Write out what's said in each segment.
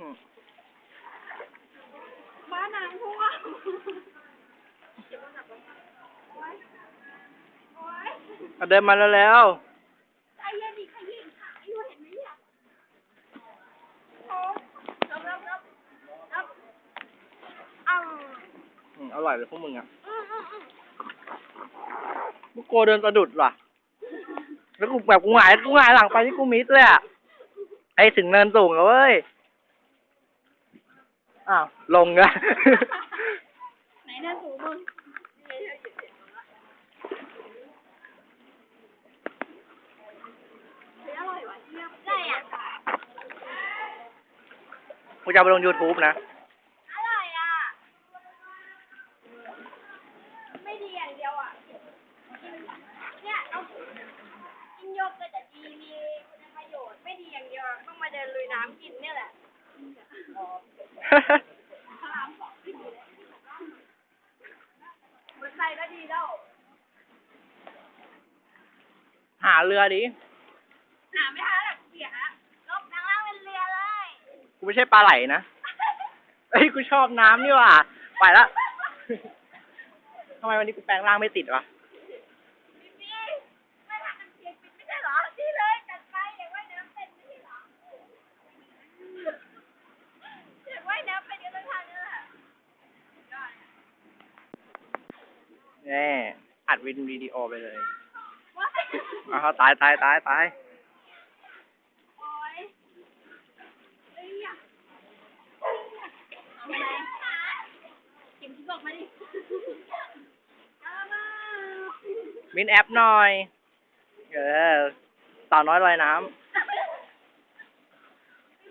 อืมบ้านน้ำท่วมโอ๊ยโอ๊ยเอาเดินมาแล้วใจเย็นดิขยิงขาอยู่เห็นไหมเนี่ยโอ้รับรับรับรับอ้าวๆอืมอร่อยเลยพวกมึงอะอืมอืมอืมกูโกลัวเดินสะดุดว่ะแล้วกูแบบกูหงายกูหงายหลังไปที่กูมิดเลยอะไอ้ถึงเนินสูงแล้วเว้ย อ้าว ลงอะ ไหนเนี่ยสูมึงเฮ้ยอร่อยว่ะเทียบได้อะ กูจะเอาไปลง YouTube นะ อร่อยอะ ไม่ดีอย่างเดียวอะกินเนี่ยเอากินโยเกิร์ตแต่ดีมีคุณประโยชน์ไม่ดีอย่างเดียวอะต้องมาเดินลุยน้ำกินเนี่ยแหละ พระรามสองที่ดีเลยหัวใจก็ดีแล้วหาเรือดิ หาไม่ทันแล้วเสียลบนั่งล่างเป็นเรือเลย กูไม่ใช่ปลาไหลนะเอ้ย กูชอบน้ำนี่ว่ะ ไปละ ทำไมวันนี้กูแปลงร่างไม่ติดวะ พี่พี่ไม่ทันมันเสียปิดไม่ใช่เหรอดีเลยจัดไปเด็กว่ายน้ำเป็นไม่ใช่เหรอเด็กว่ายน้ำเป็นกันทั้งทางนี่แหละยอด แน่อัดวินวิดีโอไปเลยว้ายอ้าวตายตายตายตายโอ๊ยเอ้ยอยากเอาไปเลยเก็บที่บอกมาดิเอามามินแอปหน่อย เออสาวน้อยลอยน้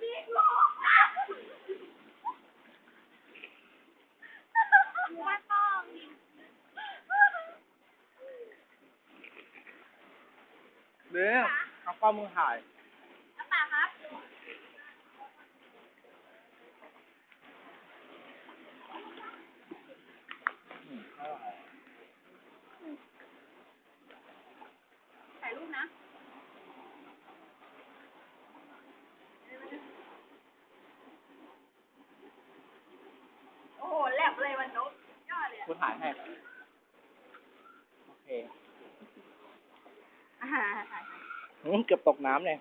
พี่ลูกว่าต้องดิำ เด้อเอากล้องมือถ่ายอาป่าครับถ่ายรูปนะโอ้โหแหลบเลยวันนกยอดเลยอะกูถ่ายให้ โอเค อ่าถ่ายถ่ายอืมเกือบตกน้ำเลย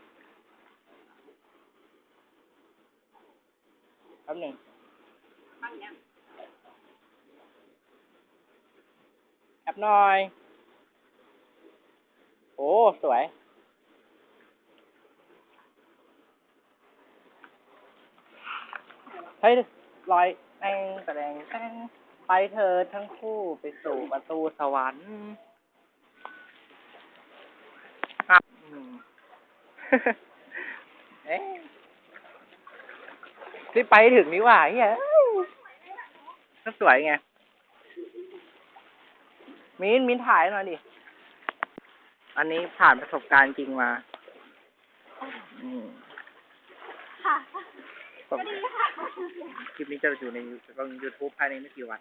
แป๊บหนึ่งบ้างเนี่ยแอปหน่อย โอ้ สวย เฮ้ยลอยแตงแสดงแตงไปเธอทั้งคู่ไปสู่ประตูสวรรค์อะอืม เอ๊ะรีบไปให้ถึงนี่หว่าเฮียก็สวยไง มินมินถ่ายหน่อยดิ อันนี้ผ่านประสบการณ์จริงมาอืมค่ะผมก็ดีค่ะคลิปนี้จะอยู่ในลงยูทูบภายในไม่กี่วัน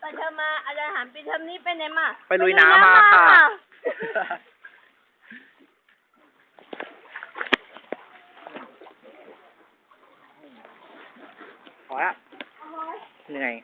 แต่เธอมาอาจารย์หันปีเทอมนี้ไปไหนมา ไปลุยน้ำมาค่ะ พอละ โอ้ย เหนื่อย